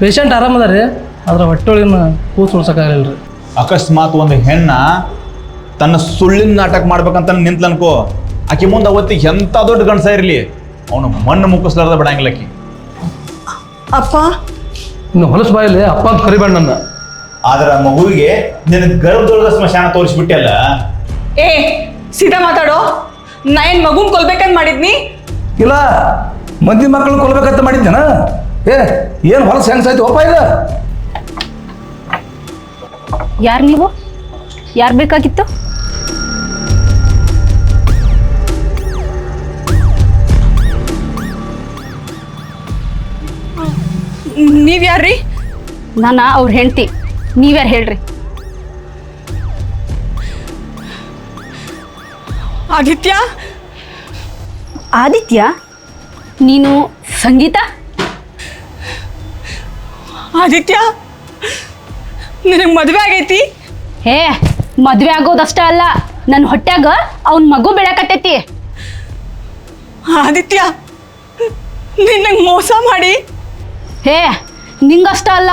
Patient ಆರಾಮದ ರೀ ಆದ್ರೆ ಹೊಟ್ಟೆೊಳಗಿನ ಕೂಸು ಉಳ್ಸೋಕ್ಕಾಗಲ್ಲ ರೀ ಅಕಸ್ಮಾತ್ ಒಂದು ಹೆಣ್ಣ ತನ್ನ ಸುಳ್ಳಿನ ನಾಟಕ ಮಾಡ್ಬೇಕಂತ ನಿಂತ್ಲ ಅನ್ಕೋ ಆಕಿ ಮುಂದೆ ಅವತ್ತಿಗೆ ಎಂಥ ದೊಡ್ಡ ಗಂಡಸ ಇರಲಿ? ಅವನು ಮಣ್ಣು ಮುಕ್ಕಿಸ್ಲಾರ್ದ ಬಿಡಂಗಿಲ್ಲ ಆಕಿ. ಅಪ್ಪ. ಇನ್ನು ಹೊಲಸು ಬಾಯಲ್ಲಿ ಅಪ್ಪ ಅಂತ ಕರಿಬೇಡ ನನ್ನ. ಆದ್ರೆ ಆ ಮಗುವಿಗೆ ನಿನ್ನ ಗರ್ಭದೊಳಗ ಸ್ಮಶಾನ ತೋರಿಸ್ಬಿಟ್ಟಲ್ಲ ಏ ಸೀದಾ ಮಾತಾಡೋ? ನಾ ಏನ್ ಮಗುನ್ ಕೊಲ್ಬೇಕಂತ ಮಾಡಿದ್ನಿ? ಇಲ್ಲ ಮಂದಿ ಮಕ್ಕಳು ಕೊಲ್ಬೇಕಂತ ಮಾಡಿದ್ದೇನ ಏ ಏನು ಹೊಲಸು ಹೆಂಗ್ಸಾಯ್ತು ಒಪ್ಪ ಇದು. ಯಾರು ನೀವು? ಯಾರು ಬೇಕಾಗಿತ್ತು? ನೀವ್ ಯಾರ್ರಿ? ನಾನ ಅವ್ರ ಹೆಂಡತಿ. ನೀವ್ಯಾರು ಹೇಳ್ರಿ? ಆದಿತ್ಯ? ಆದಿತ್ಯ? ನೀನು ಸಂಗೀತ? ಆದಿತ್ಯ ನಿನಗ್ ಮದ್ವೆ ಆಗೈತಿ? ಹೇ ಮದ್ವೆ ಆಗೋದಷ್ಟ ಅಲ್ಲ ನನ್ನ ಹೊಟ್ಯಾಗ ಅವನ ಮಗು ಬೆಳಕತ್ತೈತಿ. ಆದಿತ್ಯ ನಿನ್ನಂಗ್ ಮೋಸ ಮಾಡಿ? ಹೇ ನಿಂಗಷ್ಟ ಅಲ್ಲ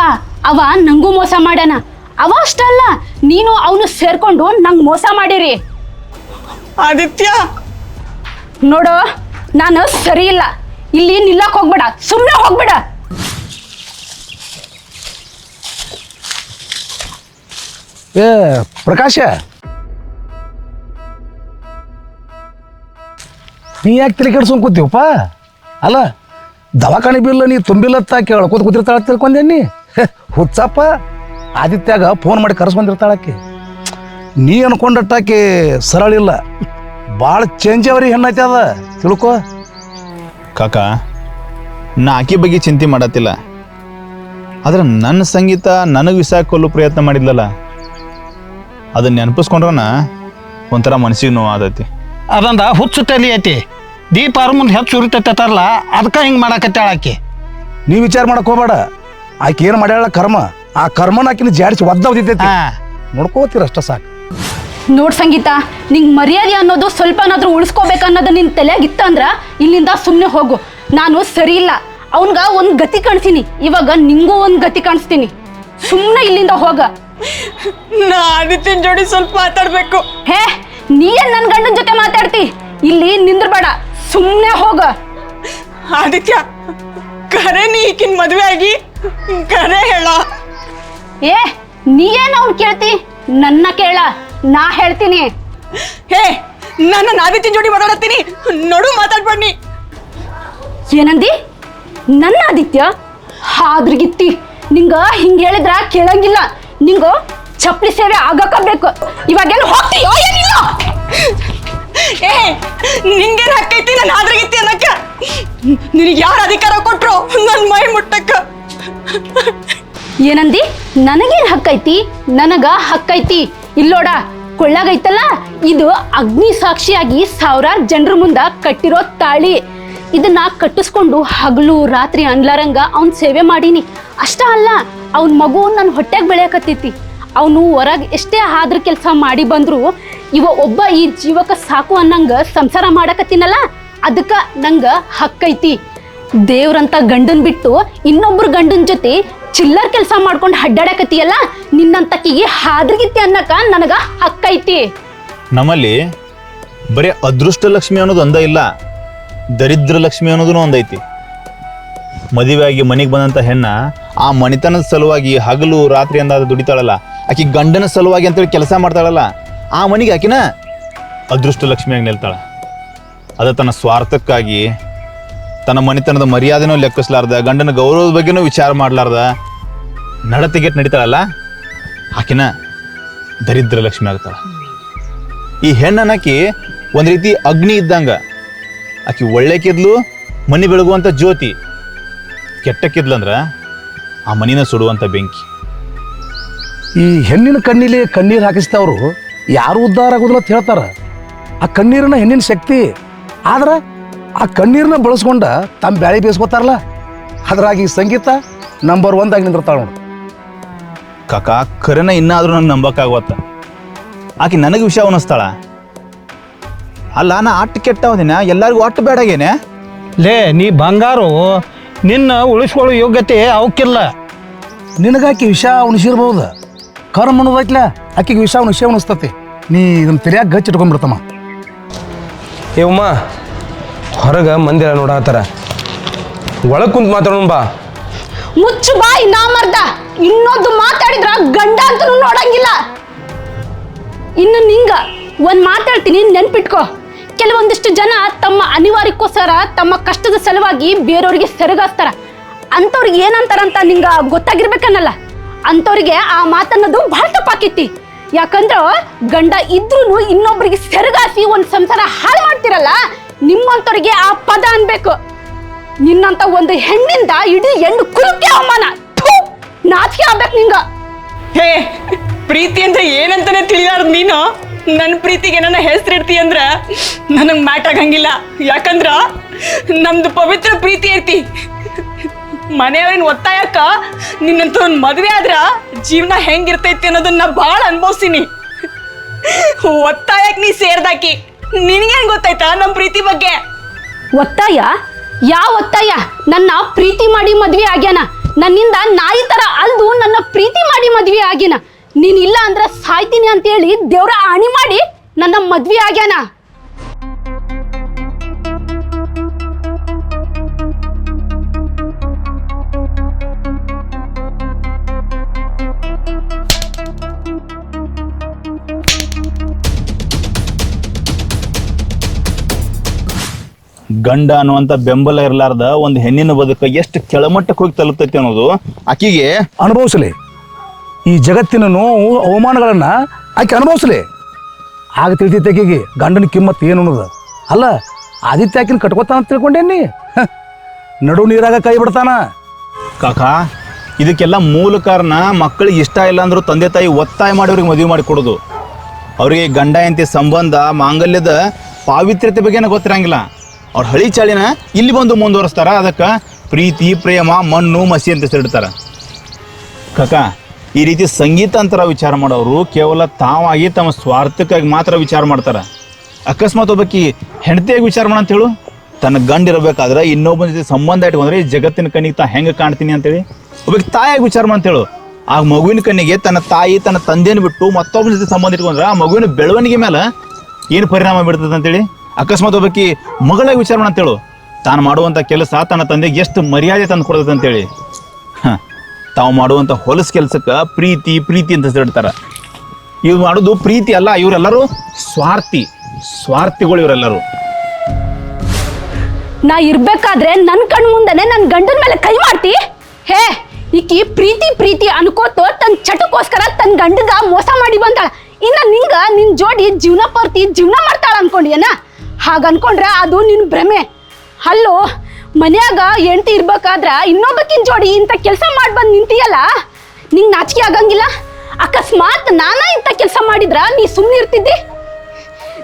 ಅವ ನಂಗೂ ಮೋಸ ಮಾಡ್ಯಾನ. ಅವ ಅಷ್ಟ ಅಲ್ಲ ನೀನು ಅವನು ಸೇರ್ಕೊಂಡು ನಂಗೆ ಮೋಸ ಮಾಡಿರಿ. ಆದಿತ್ಯ. ನೋಡು ನಾನು ಸರಿ ಇಲ್ಲ. ಇಲ್ಲಿ ನಿಲ್ಲಕ್ ಹೋಗ್ಬೇಡ ಸುಮ್ಮನೆ ಹೋಗ್ಬೇಡ. ಏ, ಪ್ರಕಾಶ. ನೀ ಯಾಕೆ ತಲೆ ಕೆಡ್ಸ್ಕೊಂಡ್ ಕೂತೀವಪ್ಪ ಅಲ್ಲ, ದವಾಖಾನೆ ಬಿಲ್ಲ ನೀ ತುಂಬಿಲ್ಲತ್ತ ಕೇಳ್ಕೊತ ಕೂತಿರ್ತಾಳ ತಿಳ್ಕೊಂಡೇನಿ ಹುಚ್ಚಪ್ಪ. ಆದಿತ್ಯಾಗ ಫೋನ್ ಮಾಡಿ ಕರೆಸ್ಕೊಂಡಿರ್ತಾಳಕ್ಕೆ ನೀ ಅನ್ಕೊಂಡಟ್ಟಾಕಿ ಸರಳ ಇಲ್ಲ. ಭಾಳ ಚೇಂಜ್ ಅವ್ರಿ ಹೆಣ್ಣೈತೆ ಅದ. ತಿಳ್ಕೊ. ಕಾಕ, ನಾ ಆಕಿ ಬಗ್ಗೆ ಚಿಂತೆ ಮಾಡತ್ತಿಲ್ಲ. ಆದ್ರೆ ನನ್ನ ಸಂಗೀತ ನನಗೆ ವಿಸಾಕೊಲ್ಲು ಕೊಲ್ಲೋ ಪ್ರಯತ್ನ ಮಾಡಿದ್ಲಲ್ಲ. ಅದನ್ನ ನೆನಪಿಸ್ಕೊಂಡ್ರನ ಒಂಥರ ಮನಸ್ಸಿಗೆ ನೋವು ಆದೈತಿ ಅದಂದ ಹುಚ್ಚು ತಲಿ ಐತಿ. ದೀಪ ಅವ್ರ ಮುಂದೆ ಹೆಚ್ಚು ಉರಿತೈತಲ್ಲ ಅದಕ್ಕೆ ಹಿಂಗೆ ಮಾಡಾಕತ್ತಾಳ ಆಕಿ. ನೀ ವಿಚಾರ ಮಾಡಕ್ ಹೋಗ್ಬೇಡ. ಆಕೆ ಏನು ಮಾಡ್ಯಾಳ ಕರ್ಮ ಆ ಕರ್ಮನ ಆಕಿನ ಜಾಡಿಸಿ ಒದ್ದ ಒದಿತೈತಿ. ಹಾ. ನೋಡ್ಕೋತೀರ ಅಷ್ಟ ಸಾಕು. ನೋಡ್ ಸಂಗೀತ ನಿಂಗ್ ಮರ್ಯಾದೆ ಅನ್ನೋದು ಸ್ವಲ್ಪನಾದ್ರೂ ಉಳಿಸ್ಕೋಬೇಕು ಅನ್ನೋದು ನಿನ್ ತಲೆಯಾಗಿತ್ತಂದ್ರ ಇಲ್ಲಿಂದ ಸುಮ್ಮನೆ ಹೋಗು. ನಾನು ಸರಿ ಇಲ್ಲ. ಅವನ್ಗ ಒಂದ್ ಗತಿ ಕಾಣಿಸ್ತೀನಿ ಇವಾಗ ನಿಂಗೂ ಒಂದ್ ಗತಿ ಕಾಣಿಸ್ತೀನಿ. ಸುಮ್ಮನೆ ಇಲ್ಲಿಂದ ಹೋಗ. ನಾ ಆದಿತ್ಯನ್ ಜೋಡಿ ಸ್ವಲ್ಪ ಮಾತಾಡ್ಬೇಕು. ಹೇ ನೀ ಏನ್ ನನ್ ಗಂಡನ ಜೊತೆ ಮಾತಾಡ್ತಿ. ಇಲ್ಲಿ ನಿಂದ್ರಬೇಡ ಸುಮ್ಮನೆ ಹೋಗ. ಆದಿತ್ಯ ಕರೆ ನೀ ಈಕಿನ್ ಮದುವೆ ಆಗಿ ಕರೆ ಹೇಳ. ಏ ನೀ ಏನ್ ಅವ್ನ್ ಕೇಳ್ತಿ? ನನ್ನ ಕೇಳ ನಾ ಹೇಳ್ತೀನಿ. ಹೇ ನನ್ನ ಆದಿತ್ಯನ್ ಜೋಡಿ ಮಾತಾಡತ್ತೀನಿ. ನೋಡು ಮಾತಾಡ್ಬಣ್ಣಿ ಏನಂದಿ? ನನ್ನ ಆದಿತ್ಯ ಹಾದ್ರಿಗಿತ್ತಿ. ನಿಂಗ ಹಿಂಗ್ ಹೇಳಿದ್ರ ಕೇಳಂಗಿಲ್ಲ. ನಿಂಗ ಚಪ್ಪಲಿ ಸೇವೆ ಆಗಕ್ಕ ಬೇಕು. ಇವಾಗೇನು ಹೋಗ್ತೀಯೋ ಏನಿಲ್ಲ? ಏ, ನಿಂಗೇನ್ ಹಕ್ಕೈತಿ ನಾನು ಅನ್ನಕ್ಕ? ನಿನಗೆ ಯಾರು ಅಧಿಕಾರ ಕೊಟ್ರು? ನನ್ನ ಮೈ ಮುಟ್ಟಕ್ಕ. ಏನಂದಿ? ನನಗೇನ್ ಹಕ್ಕೈತಿ? ನನಗ ಹಕ್ಕೈತಿ. ಇಲ್ಲೋಡ, ಕೊಳ್ಳಾಗೈತಲ್ಲ? ಇದು ಅಗ್ನಿ ಸಾಕ್ಷಿಯಾಗಿ ಸಾವಿರಾರು ಜನರ ಮುಂದ ಕಟ್ಟಿರೋ ತಾಳಿ. ಇದನ್ನ ಕಟ್ಟಿಸ್ಕೊಂಡು ಹಗಲು ರಾತ್ರಿ ಅನ್ಲಾರಂಗ ಅವ್ನ್ ಸೇವೆ ಮಾಡೀನಿ. ಅಷ್ಟ ಅಲ್ಲ ಅವನ ಮಗು ನನ್ನ ಹೊಟ್ಟೆಗೆ ಬೆಳೆಯಕತ್ತೈತಿ. ಅವನು ಹೊರಗೆ ಎಷ್ಟೇ ಆದ್ರ ಕೆಲಸ ಮಾಡಿ ಬಂದ್ರು ಇವ ಒಬ್ಬ ಈ ಜೀವಕ ಸಾಕು ಅನ್ನಂಗ ಸಂಸಾರ ಮಾಡಕತ್ತೀನಲ್ಲ, ಅದಕ್ಕ ನಂಗ ಹಕ್ಕೈತಿ. ದೇವ್ರಂತ ಗಂಡನ್ ಬಿಟ್ಟು ಇನ್ನೊಬ್ರು ಗಂಡನ ಜೊತೆ ಚಿಲ್ಲರ್ ಕೆಲಸ ಮಾಡ್ಕೊಂಡು ಅಡ್ಡಾಡಕತ್ತೀಯಲ್ಲ, ನಿನ್ನಂತಕಿಗೆ ಹಾದ್ರಗಿತ್ತಿ ಅನ್ನಕ ನನಗ ಹಕ್ಕೈತಿ. ನಮ್ಮಲ್ಲಿ ಬರೀ ಅದೃಷ್ಟ ಲಕ್ಷ್ಮಿ ಅನ್ನೋದು ಒಂದ ಇಲ್ಲ ದರಿದ್ರ ಲಕ್ಷ್ಮಿ ಅನ್ನೋದು ಒಂದೈತಿ. ಮದುವೆಯಾಗಿ ಮನೆಗೆ ಬಂದಂಥ ಹೆಣ್ಣ ಆ ಮಣಿತನದ ಸಲುವಾಗಿ ಹಗಲು ರಾತ್ರಿ ಅಂದಾದ ದುಡಿತಾಳಲ್ಲ. ಆಕಿ ಗಂಡನ ಸಲುವಾಗಿ ಅಂತೇಳಿ ಕೆಲಸ ಮಾಡ್ತಾಳಲ್ಲ. ಆ ಮನೆಗೆ ಆಕಿನ ಅದೃಷ್ಟ ಲಕ್ಷ್ಮಿಯಾಗಿ ನಿಲ್ತಾಳ. ಅದ ತನ್ನ ಸ್ವಾರ್ಥಕ್ಕಾಗಿ, ತನ್ನ ಮನೆತನದ ಮರ್ಯಾದೆನೂ ಲೆಕ್ಕಿಸ್ಲಾರ್ದ, ಗಂಡನ ಗೌರವದ ಬಗ್ಗೆನೂ ವಿಚಾರ ಮಾಡ್ಲಾರ್ದ ನಡತೆಗೆಟ್ ನಡೀತಾಳಲ್ಲ, ಆಕಿನ ದರಿದ್ರ ಲಕ್ಷ್ಮಿ ಆಗ್ತಾಳ. ಈ ಹೆಣ್ಣನಕಿ ಒಂದು ರೀತಿ ಅಗ್ನಿ ಇದ್ದಂಗ, ಆಕಿ ಒಳ್ಳೆಕಿದ್ಲು ಮನಿ ಬೆಳಗುವಂಥ ಜ್ಯೋತಿ. ಕೆಟ್ಟಕ್ಕಿದ್ಲಂದ್ರ ಆ ಮನಿನ ಸುಡುವಂಥ ಬೆಂಕಿ. ಈ ಹೆಣ್ಣಿನ ಕಣ್ಣಿಲಿ ಕಣ್ಣೀರು ಹಾಕಿಸ್ತವರು ಯಾರು ಉದ್ಧಾರ ಆಗೋದಿಲ್ಲ ಅಂತ ಹೇಳ್ತಾರ. ಆ ಕಣ್ಣೀರನ್ನ ಹೆಣ್ಣಿನ ಶಕ್ತಿ. ಆದ್ರೆ ಆ ಕಣ್ಣೀರನ್ನ ಬಳಸ್ಕೊಂಡ ತಮ್ಮ ಬ್ಯಾಳಿ ಬೇಯಿಸ್ಕೊತಾರಲ್ಲ ಅದ್ರಾಗಿ ಈ ಸಂಗೀತ ನಂಬರ್ ಒಂದಾಗಿ ನಿಂದಿರ್ತಾಳ ನೋಡು. ಕಕ ಖರೇನ ಇನ್ನಾದ್ರೂ ನಂಗೆ ನಂಬಕ್ಕಾಗವತ್ತ. ಆಕಿ ನನಗೆ ವಿಷಯ ಅನ್ನಿಸ್ತಾಳ ಅಲ್ಲ ನಾ ಅಟ್ಟು ಕೆಟ್ಟವದಿನ ಎಲ್ಲರಿಗೂ ಅಟ್ಟು ಬೇಡಾಗೇನೆ ಲೇ ನೀ ಬಂಗಾರು ನಿನ್ನ ಉಳಿಸ್ಕೊಳ್ಳೋ ಯೋಗ್ಯತೆ ಅವಕ್ಕಿಲ್ಲ. ನಿನಗಾಕಿ ವಿಷ ಉಣಿಸಿರ್ಬೋದು. ಕರ್ಮ ಅನ್ನೋದೈತ್ಲ ಆಕಿಗೆ ವಿಷ ಉಣಿಸಿ ಉಣಿಸ್ತತಿ. ನೀ ಇದನ್ನ ತೆರಿಯಾಗ ಗಚ್ಚ ಇಟ್ಕೊಂಡ್ಬಿಡ್ತಮ್ಮ. ಏವಮ್ಮ ಉಮ್ಮ ಹೊರಗೆ ಮಂದಿರ ನೋಡತ್ತಾರ ಒಳಗೆ ಕುಂತು ಮಾತಾಡೋಣ ಬಾ. ಮುಚ್ಚು ಬಾ ನಾ ಮರ್ದ. ಇನ್ನೊಂದು ಮಾತಾಡಿದ್ರ ಗಂಡ ಅಂತನೂ ನೋಡಂಗಿಲ್ಲ. ಇನ್ನು ನಿಂಗ ಒಂದ್ ಮಾತಾಡ್ತೀನಿ ನೆನ್ಪಿಟ್ಕೋ. ಕೆಲವೊಂದಿಷ್ಟು ಜನ ತಮ್ಮ ಅನಿವಾರ್ಯಕ್ಕೋಸ್ಕರ, ತಮ್ಮ ಕಷ್ಟದ ಸಲುವಾಗಿ ಬೇರೆಯವ್ರಿಗೆ ಸೆರಗಾಸ್ತಾರ. ಅಂಥವ್ರಿಗೆ ಏನಂತಾರಂತ ನಿಂಗ ಗೊತ್ತಾಗಿರ್ಬೇಕನ್ನಲ್ಲ. ಅಂಥವ್ರಿಗೆ ಆ ಮಾತನ್ನೋದು ಬಹಳ ತಪ್ಪಾಕೈತಿ. ಯಾಕಂದ್ರ ಗಂಡ ಇದ್ರೂ ಇನ್ನೊಬ್ರಿಗೆ ಸೆರಗಾಸಿ ಒಂದು ಸಂಸಾರ ಹಾಳು ಮಾಡ್ತಿರಲ್ಲ, ನಿಮ್ಮಂಥವ್ರಿಗೆ ಆ ಪದ ಅನ್ಬೇಕು. ನಿನ್ನಂತ ಒಂದು ಹೆಣ್ಣಿಂದ ಇಡೀ ಹೆಣ್ಣು ಕುಲಕ್ಕೆ ಅವಮಾನ. ನಾಚಿಕೆ ಆಗ್ಬೇಕು ನಿಂಗ. ಹೇ ಪ್ರೀತಿ ಅಂದ್ರೆ ಏನಂತಾನೆ ತಿಳಿಯಾರ ನೀನು? ನನ್ನ ಪ್ರೀತಿಗೆ ನನ್ನ ಹೆಸರಿಡ್ತಿ ಅಂದ್ರ ನನಗೆ ಮ್ಯಾಟ್ ಆಗಂಗಿಲ್ಲ. ಯಾಕಂದ್ರ ನಮ್ದು ಪವಿತ್ರ ಪ್ರೀತಿ ಐತಿ. ಮನೆಯವ್ರಿನ ಒತ್ತಾಯಕ್ಕ ನಿನ್ನಂತ ಒಂದು ಮದುವೆ ಆದ್ರ ಜೀವನ ಹೆಂಗಿರ್ತೈತಿ ಅನ್ನೋದನ್ನ ಭಾಳ ಅನ್ಭವಿಸ್ತೀನಿ ಒತ್ತಾಯಕ್ಕೆ ನೀ ಸೇರ್ದಾಕಿ. ನಿನ್ಗೇನ್ ಗೊತ್ತಾಯ್ತಾ ನಮ್ಮ ಪ್ರೀತಿ ಬಗ್ಗೆ? ಒತ್ತಾಯ? ಯಾವ ಒತ್ತಾಯ? ನನ್ನ ಪ್ರೀತಿ ಮಾಡಿ ಮದ್ವೆ ಆಗ್ಯಾನ. ನನ್ನಿಂದ ನಾಯಿ ತರ ಅಲ್ದು ನನ್ನ ಪ್ರೀತಿ ಮಾಡಿ ಮದ್ವೆ ಆಗ್ಯಾನ. ನೀನ್ ಇಲ್ಲ ಅಂದ್ರೆ ಸಾಯ್ತೀನಿ ಅಂತೇಳಿ ದೇವ್ರ ಆಣಿ ಮಾಡಿ ನನ್ನ ಮದ್ವೆ ಆಗ್ಯಾನ. ಗಂಡ ಅನ್ನುವಂಥ ಬೆಂಬಲ ಇರಲಾರ್ದ ಒಂದು ಹೆಣ್ಣಿನ ಬದುಕ ಎಷ್ಟು ಕೆಳಮಟ್ಟಕ್ಕೆ ಹೋಗಿ ತಲುಪ್ತೈತಿ ಅನ್ನೋದು ಆಕಿಗೆ ಅನುಭವಿಸಲಿ. ಈ ಜಗತ್ತಿನ ನೋವು, ಅವಮಾನಗಳನ್ನು ಆಕೆ ಅನುಭವಿಸ್ಲಿ. ಆಗ ತಿಳಿತೈತೆ ಆಕೆಗೆ ಗಂಡನ ಕಿಮ್ಮತ್ತು ಏನು ಅನ್ನೋದು. ಅಲ್ಲ, ಆದಿತ್ಯ ಆಕಿನ ಕಟ್ಕೋತಾನ ತಿಳ್ಕೊಂಡೇನಿ ನಡು ನೀರಾಗ ಕೈ ಬಿಡ್ತಾನ. ಕಾಕಾ, ಇದಕ್ಕೆಲ್ಲ ಮೂಲ ಕಾರಣ ಮಕ್ಕಳಿಗೆ ಇಷ್ಟ ಇಲ್ಲ ಅಂದ್ರೆ ತಂದೆ ತಾಯಿ ಒತ್ತಾಯ ಮಾಡಿ ಅವ್ರಿಗೆ ಮದುವೆ ಮಾಡಿ ಕೊಡೋದು. ಅವರಿಗೆ ಗಂಡ ಎಂತಿ ಸಂಬಂಧ, ಮಾಂಗಲ್ಯದ ಪಾವಿತ್ರ್ಯತೆ ಬಗ್ಗೆನ ಗೊತ್ತಿರಂಗಿಲ್ಲ. ಅವ್ರ ಹಳಿ ಚಾಳಿನ ಇಲ್ಲಿ ಬಂದು ಮುಂದುವರಿಸ್ತಾರ. ಅದಕ್ಕೆ ಪ್ರೀತಿ, ಪ್ರೇಮ, ಮಣ್ಣು, ಮಸಿ ಅಂತ ಹೆಸರಿಡ್ತಾರ. ಕಾಕ ಈ ರೀತಿ ಸಂಗೀತ ಅಂತರ ವಿಚಾರ ಮಾಡೋರು ಕೇವಲ ತಾವಾಗಿ ತಮ್ಮ ಸ್ವಾರ್ಥಕ್ಕಾಗಿ ಮಾತ್ರ ವಿಚಾರ ಮಾಡ್ತಾರೆ. ಅಕಸ್ಮಾತ್ ಒಬ್ಬಾಕಿ ಹೆಂಡತಿಯಾಗಿ ವಿಚಾರ ಮಾಡ ಅಂತ ಹೇಳು ತನ್ನ ಗಂಡ ಇರಬೇಕಾದ್ರೆ ಇನ್ನೊಬ್ಬನ ಜೊತೆ ಸಂಬಂಧ ಇಟ್ಕೊಂಡ್ರೆ ಈ ಜಗತ್ತಿನ ಕಣ್ಣಿಗೆ ತಾ ಹೆಂಗೆ ಕಾಣ್ತೀನಿ ಅಂತೇಳಿ? ಒಬ್ಬಕ್ಕೆ ತಾಯಾಗಿ ವಿಚಾರ ಅಂತೇಳು. ಆ ಮಗುವಿನ ಕಣ್ಣಿಗೆ ತನ್ನ ತಾಯಿ, ತನ್ನ ತಂದೆಯನ್ನು ಬಿಟ್ಟು ಮತ್ತೊಬ್ಬನ ಜೊತೆ ಸಂಬಂಧ ಇಟ್ಕೊಂಡ್ರೆ ಆ ಮಗುವಿನ ಬೆಳವಣಿಗೆ ಮೇಲೆ ಏನು ಪರಿಣಾಮ ಬೀರ್ತದೆ ಅಂತೇಳಿ? ಅಕಸ್ಮಾತ್ ಒಬ್ಬಾಕಿ ಮಗಳಾಗಿ ವಿಚಾರ ಅಂತೇಳು. ತಾನು ಮಾಡುವಂಥ ಕೆಲಸ ತನ್ನ ತಂದೆಗೆ ಎಷ್ಟು ಮರ್ಯಾದೆ ತಂದು ಕೊಡ್ತದೆ ಅಂತೇಳಿ. ತಾವು ಮಾಡುವಂಥ ಹೊಲಸು ಕೆಲಸಕ್ಕೆ ಪ್ರೀತಿ ಪ್ರೀತಿ ಅಂತ ಹೆಸರಿಡ್ತಾರೆ ಇವ್ರು ಮಾಡೋದು ಪ್ರೀತಿ ಅಲ್ಲ, ಇವರೆಲ್ಲರೂ ಸ್ವಾರ್ಥಿ, ಸ್ವಾರ್ಥಿಗಳು ಇವರೆಲ್ಲರೂ. ನಾ ಇರ್ಬೇಕಾದ್ರೆ ನನ್ ಕಣ್ ಮುಂದೆನೆ ನನ್ ಗಂಡನ ಮೇಲೆ ಕೈ ಮಾಡ್ತಿ? ಹೇ, ಈಕಿ ಪ್ರೀತಿ ಪ್ರೀತಿ ಅನ್ಕೋತ ತನ್ ಚಟಕ್ಕೋಸ್ಕರ ತನ್ ಗಂಡಗ ಮೋಸ ಮಾಡಿ ಬಂದಾಳ ಇನ್ನ ನಿಂಗ ನಿನ್ ಜೋಡಿ ಜೀವನ ಪೂರ್ತಿ ಜೀವನ ಮಾಡ್ತಾಳ ಅನ್ಕೊಂಡಿಯನ? ಹಾಗ ಅನ್ಕೊಂಡ್ರೆ ಅದು ನಿನ್ ಭ್ರಮೆ. ಅಲ್ಲೋ ಮನ್ಯಾಗ ಹೆಂಡತಿ ಇರ್ಬೇಕಾದ್ರ ಇನ್ನೊಬ್ಬಕ್ಕಿನ್ ಜೋಡಿ ಇಂಥ ಕೆಲಸ ಮಾಡಿ ಬಂದು ನಿಂತೀಯಲ್ಲ, ನಿಂಗ್ ನಾಚಿಕೆ ಆಗಂಗಿಲ್ಲ? ಅಕಸ್ಮಾತ್ ನಾನ ಇಂಥ ಕೆಲಸ ಮಾಡಿದ್ರ ನೀ ಸುಮ್ಮನೆ ಇರ್ತಿದ್ದಿ?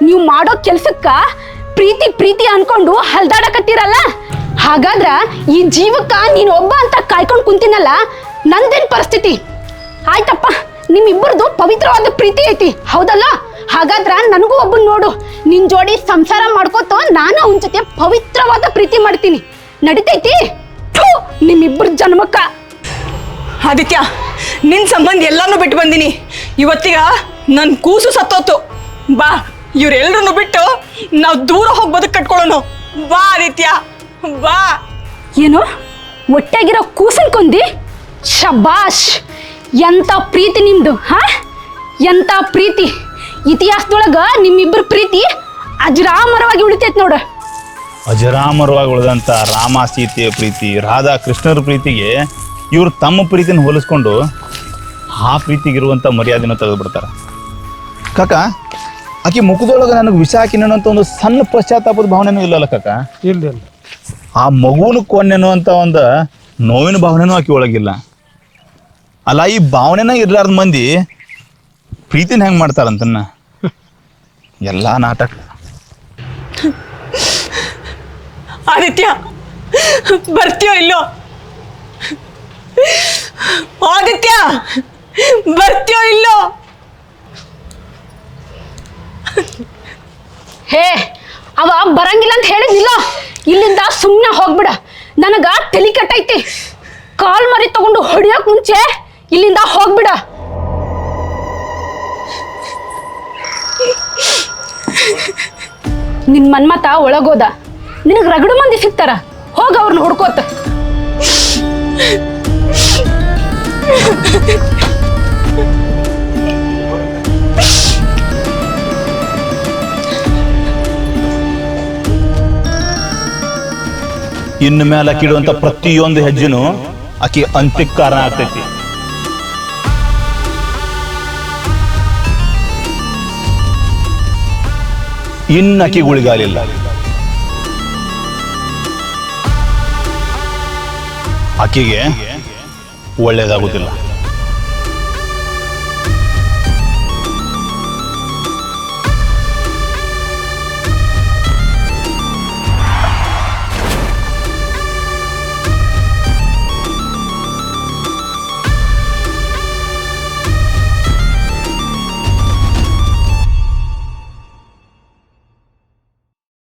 ನೀವು ಮಾಡೋ ಕೆಲ್ಸಕ್ಕ ಪ್ರೀತಿ ಪ್ರೀತಿ ಅನ್ಕೊಂಡು ಹಲ್ದಾಡಕತ್ತೀರಲ್ಲ? ಹಾಗಾದ್ರ ಈ ಜೀವಕ್ಕ ನೀನ್ ಒಬ್ಬ ಅಂತ ಕಾಯ್ಕೊಂಡು ಕುಂತಿನಲ್ಲ, ನಂದೇನ್ ಪರಿಸ್ಥಿತಿ? ಆಯ್ತಪ್ಪ, ನಿಮ್ಮಿಬ್ಬರದು ಪವಿತ್ರವಾದ ಪ್ರೀತಿ ಐತಿ, ಹೌದಲ್ಲ? ಹಾಗಾದ್ರ ನನಗೂ ಒಬ್ಬನ್ ನೋಡು, ನಿನ್ ಜೋಡಿ ಸಂಸಾರ ಮಾಡ್ಕೋತ ನಾನು ಅವನ ಜೊತೆ ಪವಿತ್ರವಾದ ಪ್ರೀತಿ ಮಾಡ್ತೀನಿ. ನಡಿತೈತಿ? ಥು, ನಿಮ್ಮಿಬ್ಬರ ಜನ್ಮಕ್ಕ. ಆದಿತ್ಯ ನಿನ್ ಸಂಬಂಧ ಎಲ್ಲಾನು ಬಿಟ್ಟು ಬಂದಿನಿ. ಇವತ್ತಿಗ ನನ್ ಕೂಸು ಸತ್ತೋತು. ಬಾ ಇವ್ರೆಲ್ರನ್ನು ಬಿಟ್ಟು ನಾವು ದೂರ ಹೋಗಿ ಬದುಕು ಕಟ್ಕೊಳ್ಳೋಣ. ಬಾ ಆದಿತ್ಯ. ಬಾ. ಏನು? ಒಟ್ಟಾಗಿರೋ ಕೂಸನ್ ಕೊಂದಿ? ಶಬಾಷ್ ಎಂತ ಪ್ರೀತಿ ನಿಮ್ದು ಹಾ? ಎಂತ ಪ್ರೀತಿ? ಇತಿಹಾಸದೊಳಗ ನಿಮ್ಮಿಬ್ಬರ ಪ್ರೀತಿ ಅಜರಾಮರವಾಗಿ ಉಳಿತೈತ್ ನೋಡು. ಅಜರಾಮರವಾಗಿ ಉಳಿದಂಥ ರಾಮ ಸೀತೆಯ ಪ್ರೀತಿ ರಾಧಾ ಕೃಷ್ಣರ ಪ್ರೀತಿಗೆ ಇವರು ತಮ್ಮ ಪ್ರೀತಿನ ಹೋಲಿಸ್ಕೊಂಡು ಆ ಪ್ರೀತಿಗಿರುವಂಥ ಮರ್ಯಾದೆನ ತೆಗೆದುಬಿಡ್ತಾರೆ. ಕಾಕ ಆಕೆ ಮುಖದೊಳಗೆ ನನಗೆ ವಿಷ ಅಂತ ಒಂದು ಸಣ್ಣ ಪಶ್ಚಾತ್ತಾಪದ ಭಾವನೆನೂ ಇಲ್ಲಲ್ಲ ಕಾಕ? ಇಲ್ಲ ಇಲ್ಲ. ಆ ಮಗುವಿನ ಕೊನ್ನೆನು ಅಂತ ಒಂದು ನೋವಿನ ಭಾವನೆನೂ ಆಕೆ ಒಳಗಿಲ್ಲ. ಅಲ್ಲ ಈ ಭಾವನೆನ ಇರ್ಲಾರ್ದ ಮಂದಿ ಪ್ರೀತಿನ ಹೆಂಗೆ ಮಾಡ್ತಾರಂತನ್ನ? ಎಲ್ಲ ನಾಟಕ. ಆದಿತ್ಯ, ಬರ್ತೀಯೋ ಇಲ್ಲೋ? ಆದಿತ್ಯ, ಬರ್ತೀಯೋ ಇಲ್ಲೋ? ಹೇ, ಅವ ಬರಂಗಿಲ್ಲ ಅಂತ ಹೇಳಿದ್ನಿಲ್ಲ ಇಲ್ಲಿಂದ ಸುಮ್ಮನೆ ಹೋಗ್ಬಿಡ. ನನಗ ತಲಿ ಕಟ್ಟೈತಿ. ಕಾಲ್ ಮರಿ ತಗೊಂಡು ಹೊಡಿಯೋಕ್ ಮುಂಚೆ ಇಲ್ಲಿಂದ ಹೋಗ್ಬಿಡ. ನಿನ್ ಮನ್ಮತ ಒಳಗೋದ. ನಿನಗ್ ರಗಡು ಮಂದಿ ಸಿಗ್ತಾರ? ಹೋಗ ಅವ್ರನ್ನ ಹುಡ್ಕೋತ. ಇನ್ನು ಮೇಲೆ ಆಕಿಡುವಂತ ಪ್ರತಿಯೊಂದು ಹೆಜ್ಜೆನೂ ಆಕಿ ಅಂತ್ಯಕ್ಕೆ ಕಾರಣ ಆಗ್ತೈತಿ. ಇನ್ನು ಆಕಿ ಗುಳಿಗಾಲಿಲ್ಲ ಆಕಿಗೆ ಒಳ್ಳೇದಾಗುದಿಲ್ಲ.